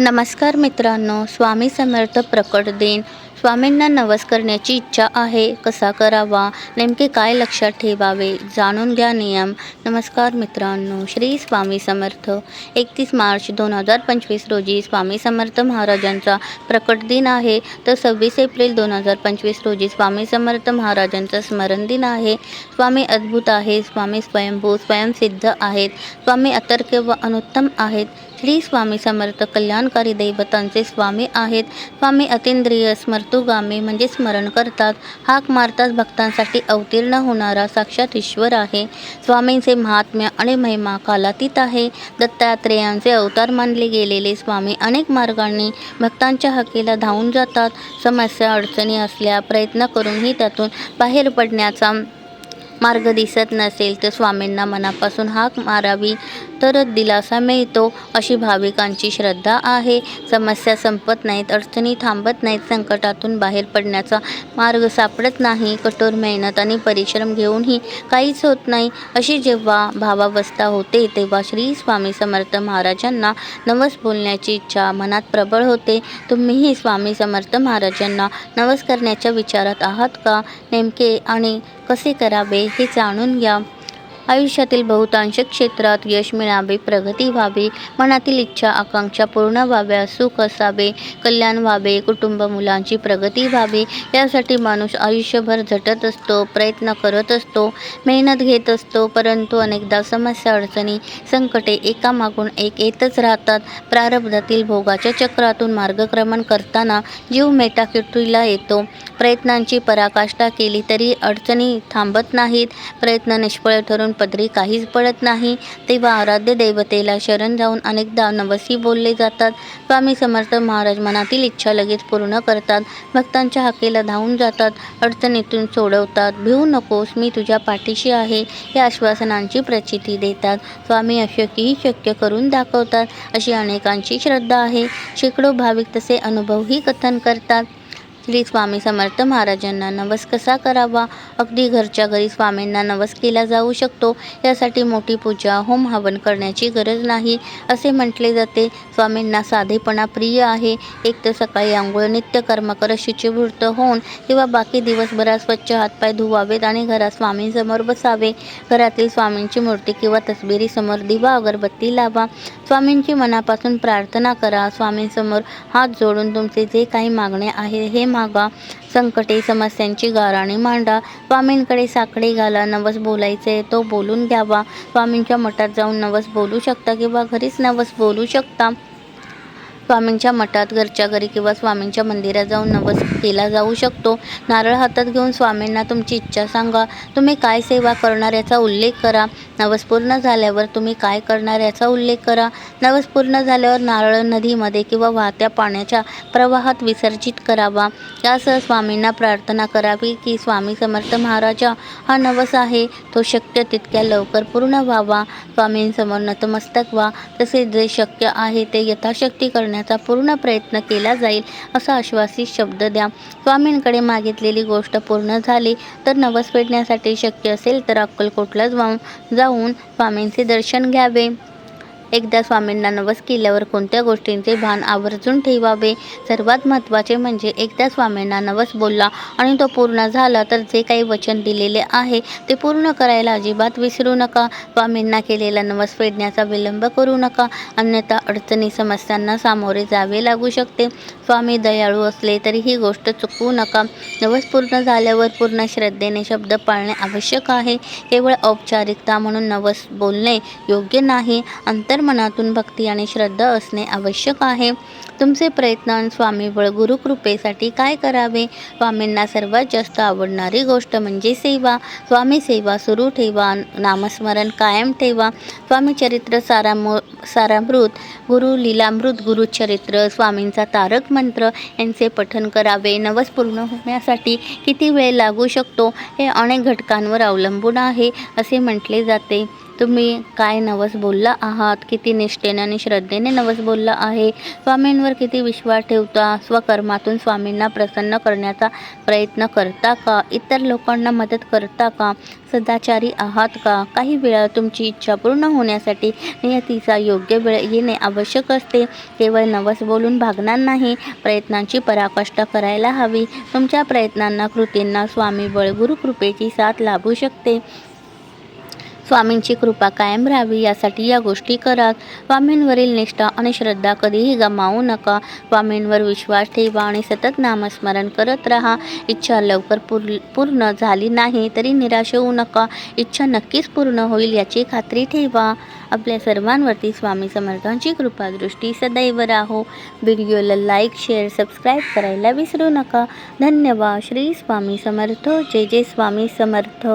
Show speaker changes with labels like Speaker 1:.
Speaker 1: नमस्कार मित्रांनो स्वामी समर्थ प्रकट दिन. स्वामींना नवस करण्याची इच्छा आहे कसा करावा नेमके काय लक्षात ठेवावे जाणून घ्या नियम. नमस्कार मित्रांनो श्री स्वामी समर्थ. एकतीस मार्च दोन हजार पंचवीस रोजी स्वामी समर्थ महाराजांचा प्रकट दिन आहे. तर सव्वीस एप्रिल दोन हजार पंचवीस रोजी स्वामी समर्थ महाराजांचा स्मरण दिन आहे. स्वामी अद्भुत आहे स्वामी स्वयंभू स्वयंसिद्ध आहेत. स्वामी अतर्क व अनुत्तम आहेत. श्री स्वामी समर्थ कल्याणकारी दैवतांचे स्वामी आहेत. स्वामी अतिंद्रिय स्मर्तुगामी म्हणजे स्मरण करतात. हाक मारताच भक्तांसाठी अवतीर्ण होणारा साक्षात ईश्वर आहे. स्वामींचे महात्म्य आणि महिमा कालातीत आहे. दत्तात्रेयांचे अवतार मानले गेलेले स्वामी अनेक मार्गांनी भक्तांच्या हकीला धावून जातात. समस्या अडचणी असल्या प्रयत्न करूनही त्यातून बाहेर पडण्याचा मार्ग दिसत नसेल तर स्वामींना मनापासून हाक मारावी तरच दिलासा मिळतो अशी भाविकांची श्रद्धा आहे. समस्या संपत नाहीत अडचणी थांबत नाहीत संकटातून बाहेर पडण्याचा मार्ग सापडत नाही. कठोर मेहनत आणि परिश्रम घेऊनही काहीच होत नाही. अशी जेव्हा भावावस्था होते तेव्हा श्री स्वामी समर्थ महाराजांना नवस बोलण्याची इच्छा मनात प्रबळ होते. तुम्हीही स्वामी समर्थ महाराजांना नवस करण्याच्या विचारात आहात का? नेमके आणि कसे करावे हे जाणून घ्या. आयुष्यातील बहुतांश क्षेत्रात यश मिळावे प्रगती व्हावी मनातील इच्छा आकांक्षा पूर्ण व्हाव्या सुख असावे कल्याण व्हावे कुटुंब मुलांची प्रगती व्हावी यासाठी माणूस आयुष्यभर झटत असतो प्रयत्न करत असतो मेहनत घेत असतो परंतु अनेकदा समस्या अडचणी संकटे एकामागून एक येतच राहतात. प्रारब्धातील भोगाच्या चक्रातून मार्गक्रमण करताना जीव मेटाकिटूला येतो. प्रयत्नांची पराकाष्ठा केली तरी अडचणी थांबत नाहीत. प्रयत्न निष्फळ ठरून पदरी काहीच पडत नाही तेव्हा आराध्य देवतेला शरण जाऊन अनेकदा नवसी बोलले जातात स्वामी समर्थ महाराज मनातील इच्छा लगेच पूर्ण करतात भक्तांच्या हाकेला धावून जातात अडचणीतून सोडवतात भिवू नकोस मी तुझ्या पाठीशी आहे या आश्वासनांची प्रचिती देतात. स्वामी अशक्यही शक्य करून दाखवतात अशी अनेकांची श्रद्धा आहे. शेकडो भाविक तसे अनुभवही कथन करतात. श्री स्वामी समर्थ महाराजांना नवस कसा करावा? अगदी घरच्या घरी स्वामींना नवस केला जाऊ शकतो. यासाठी मोठी पूजा होम हवन करण्याची गरज नाही असे म्हटले जाते. स्वामींना साधेपणा प्रिय आहे. एक तर सकाळी आंघोळ नित्यकर्म कर शुचिवृत्त होऊन किंवा बाकी दिवसभरात स्वच्छ हातपाय धुवावेत आणि घरात स्वामींसमोर बसावे. घरातील स्वामींची मूर्ती किंवा तसबिरीसमोर दिवा अगरबत्ती लावा. स्वामींची मनापासून प्रार्थना करा. स्वामींसमोर हात जोडून तुमचे जे काही मागणे आहे हे मागा. संकटे समस्यांची गाराणी मांडा. स्वामींकडे साकडे घाला नवस बोलायचे तो बोलून घ्यावा. स्वामींच्या मठात जाऊन नवस बोलू शकता किंवा घरीच नवस बोलू शकता. स्वामींच्या मठात घरच्या घरी किंवा स्वामींच्या मंदिरात जाऊन नवस केला जाऊ शकतो. नारळ हातात घेऊन स्वामींना तुमची इच्छा सांगा. तुम्ही काय सेवा करणार याचा उल्लेख करा. नवस पूर्ण झाल्यावर तुम्ही काय करणार याचा उल्लेख करा. नवस पूर्ण झाल्यावर नारळ नदीमध्ये किंवा वाहत्या पाण्याच्या प्रवाहात विसर्जित करावा. यासह स्वामींना प्रार्थना करावी की स्वामी समर्थ महाराजा हा नवस आहे. तो शक्य तितक्या लवकर पूर्ण व्हावा. स्वामींसमोर नतमस्तक व्हा. तसेच जे शक्य आहे ते यथाशक्ती करण्याचा पूर्ण प्रयत्न केला जाईल असा आश्वासित शब्द द्या. स्वामींकडे मागितलेली गोष्ट पूर्ण झाली तर नवस फेडण्यासाठी शक्य असेल तर अक्कलकोटला जाऊन जाऊन स्वामींचे दर्शन घ्यावे. एकदा स्वामींना नवस केल्यावर कोणत्या गोष्टींचे भान आवर्जून ठेवावे? सर्वात महत्त्वाचे म्हणजे एकदा स्वामींना नवस बोलला आणि तो पूर्ण झाला तर जे काही वचन दिलेले आहे ते पूर्ण करायला अजिबात विसरू नका. स्वामींना केलेला नवस फेडण्याचा विलंब करू नका. अन्यथा अडचणी समस्यांना सामोरे जावे लागू शकते. स्वामी दयाळू असले तरी ही गोष्ट चुकवू नका. नवस पूर्ण झाल्यावर पूर्ण श्रद्धेने शब्द पाळणे आवश्यक आहे. केवळ औपचारिकता म्हणून नवस बोलणे योग्य नाही. अंतर अंतर्मनातून भक्ती आणि श्रद्धा असणे आवश्यक आहे तुमचे प्रयत्न स्वामीबळ गुरुकृपेसाठी काय करावे? स्वामींना सर्वात जास्त आवडणारी गोष्ट म्हणजे सेवा. स्वामी सेवा सुरू ठेवा नामस्मरण कायम ठेवा. स्वामी चरित्र सारामो सारामृत गुरु लीलामृत गुरुचरित्र स्वामींचा तारक मंत्र यांचे पठन करावे. नवस पूर्ण होण्यासाठी किती वेळ लागू शकतो? हे अनेक घटकांवर अवलंबून आहे असे म्हटले जाते. तुम्ही काय नवस बोलला आहात? किती निष्ठेने आणि श्रद्धेने नवस बोलला आहे? स्वामींवर किती विश्वास ठेवता स्वकर्मातून स्वामींना प्रसन्न करण्याचा प्रयत्न करता का? इतर लोकांना मदत करता का? सदाचारी आहात का? काही वेळा तुमची इच्छा पूर्ण होण्यासाठी नियतीचा योग्य वेळ येणे आवश्यक असते. केवळ नवस बोलून भागणार नाही प्रयत्नांची पराकाष्ठा करायला हवी. तुमच्या प्रयत्नांना कृतींना स्वामी बळ गुरुकृपेची साथ लाभू शकते. स्वामींची कृपा कायम राहावी यासाठी या गोष्टी करा स्वामींवरील निष्ठा आणि श्रद्धा कधीही गमावू नका. स्वामींवर विश्वास ठेवा आणि सतत नामस्मरण करत राहा. इच्छा लवकर पूर पूर्ण झाली नाही तरी निराश होऊ नका. इच्छा नक्कीच पूर्ण होईल याची खात्री ठेवा. आपल्या सर्वांवरती स्वामी समर्थांची कृपादृष्टी सदैव राहो. व्हिडिओला लाईक शेअर सबस्क्राईब करायला विसरू नका. धन्यवाद. श्री स्वामी समर्थ. जय जय स्वामी समर्थ.